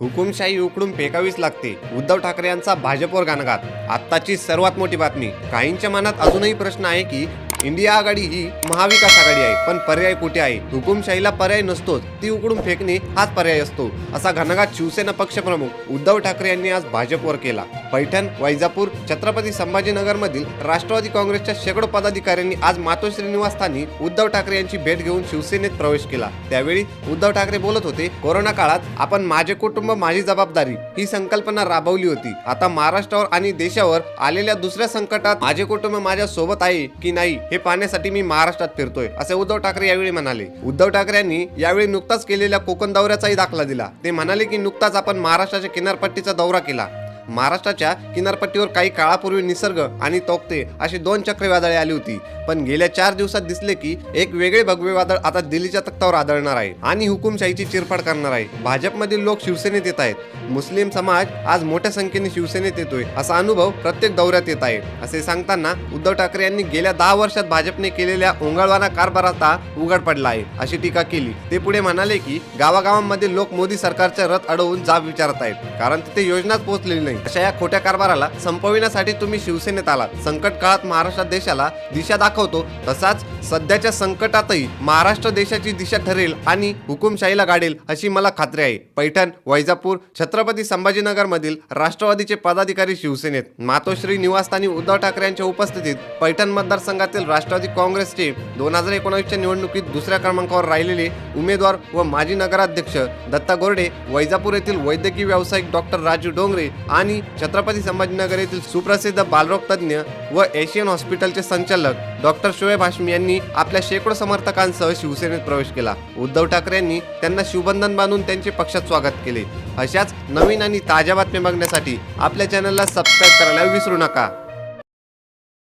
हुकुमशाही उकडून फेकावीच लागते. उद्धव ठाकरे यांचा भाजपवर गाणगात आत्ताची सर्वात मोठी बातमी. काहींच्या मनात अजूनही प्रश्न आहे की इंडिया आघाडी ही महाविकास आघाडी आहे पण पर्याय कुठे आहे? हुकुमशाहीला पर्याय नसतोच. ती उकडून फेकणे हाच पर्याय असतो. असा घनघात शिवसेना पक्षप्रमुख उद्धव ठाकरे यांनी आज भाजपवर केला. पैठण वैजापूर छत्रपती संभाजीनगरमधील राष्ट्रवादी काँग्रेसच्या शेकडो पदाधिकाऱ्यांनी आज मातोश्री निवासस्थानी उद्धव ठाकरे यांची भेट घेऊन शिवसेनेत प्रवेश केला. त्यावेळी उद्धव ठाकरे बोलत होते कोरोना काळात आपण माझे कुटुंब माझी जबाबदारी ही संकल्पना राबवली होती. आता महाराष्ट्रावर आणि देशावर आलेल्या दुसऱ्या संकटात माझे कुटुंब माझ्या सोबत आहे की नाही हे पाहण्यासाठी मी महाराष्ट्रात फिरतोय असे उद्धव ठाकरे यावेळी म्हणाले. उद्धव ठाकरे यांनी यावेळी नुकताच केलेल्या कोकण दौऱ्याचाही दाखला दिला. ते म्हणाले की नुकताच आपण महाराष्ट्राच्या किनारपट्टीचा दौरा केला. महाराष्ट्राच्या किनारपट्टीवर काही काळापूर्वी निसर्ग आणि तोक्ते अशी दोन चक्रीवादळे आली होती. पण गेल्या चार दिवसात दिसले की एक वेगळे भगवे वादळ आता दिल्लीच्या तख्तावर आदळणार आहे आणि हुकुमशाहीची चिरफाड करणार आहे. भाजपमधील लोक शिवसेनेत येत आहेत. मुस्लिम समाज आज मोठ्या संख्येने शिवसेनेत येतोय असा अनुभव प्रत्येक दौऱ्यात येत आहे. असे सांगताना उद्धव ठाकरे यांनी गेल्या दहा वर्षात भाजपने केलेल्या ओंगाळवाना कारभाराचा उघड पडला आहे अशी टीका केली. ते पुढे म्हणाले की गावागावांमध्ये लोक मोदी सरकारच्या रथ अडवून जाब विचारत आहेत कारण तिथे योजनाच पोहोचलेली नाही. अशा या खोट्या कारभाराला संपविण्यासाठी तुम्ही शिवसेनेत आलात. संकट काळात महाराष्ट्र देशाला दिशा दाखवतो. तसाच सध्याच्या संकटातही महाराष्ट्र देशाची दिशा ठरेल आणि हुकुमशाहीला गाडेल अशी मला खात्री आहे. पैठण वैजापूर छत्रपती संभाजीनगर मधील राष्ट्रवादीचे पदाधिकारी शिवसेनेत. मातोश्री निवासस्थानी उद्धव ठाकरे यांच्या उपस्थितीत पैठण मतदारसंघातील राष्ट्रवादी काँग्रेसचे दोन हजार एकोणावीसच्या निवडणुकीत दुसऱ्या क्रमांकावर राहिलेले उमेदवार व माजी नगराध्यक्ष दत्ता गोरडे वैजापूर येथील वैद्यकीय व्यावसायिक डॉक्टर राजू डोंगरे आणि आणि छत्रपती संभाजीनगर येथील सुप्रसिद्ध बालरोग तज्ज्ञ व एशियन हॉस्पिटलचे संचालक डॉक्टर शोएब हाशमी यांनी आपल्या शेकडो समर्थकांसह शिवसेनेत प्रवेश केला. उद्धव ठाकरे यांनी त्यांना शिवबंधन बांधून त्यांचे पक्षात स्वागत केले. अशाच नवीन आणि ताज्या बातम्या बघण्यासाठी आपल्या चॅनलला सबस्क्राईब करायला विसरू नका.